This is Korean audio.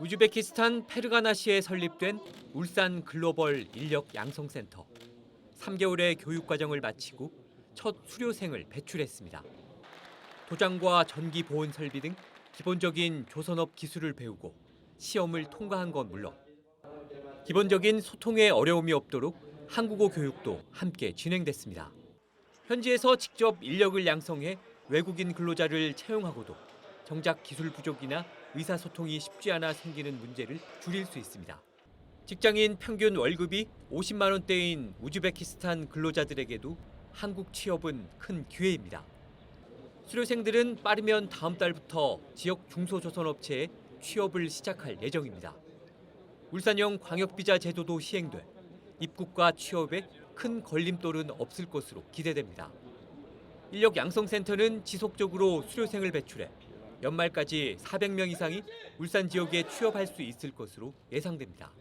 우즈베키스탄 페르가나시에 설립된 울산 글로벌 인력 양성센터. 3개월의 교육 과정을 마치고 첫 수료생을 배출했습니다. 도장과 전기 보온 설비 등 기본적인 조선업 기술을 배우고 시험을 통과한 건 물론 기본적인 소통에 어려움이 없도록 한국어 교육도 함께 진행됐습니다. 현지에서 직접 인력을 양성해 외국인 근로자를 채용하고도 정작 기술 부족이나 의사소통이 쉽지 않아 생기는 문제를 줄일 수 있습니다. 직장인 평균 월급이 50만 원대인 우즈베키스탄 근로자들에게도 한국 취업은 큰 기회입니다. 수료생들은 빠르면 다음 달부터 지역 중소조선업체에 취업을 시작할 예정입니다. 울산형 광역비자 제도도 시행돼 입국과 취업에 큰 걸림돌은 없을 것으로 기대됩니다. 인력 양성센터는 지속적으로 수료생을 배출해 연말까지 400명 이상이 울산 지역에 취업할 수 있을 것으로 예상됩니다.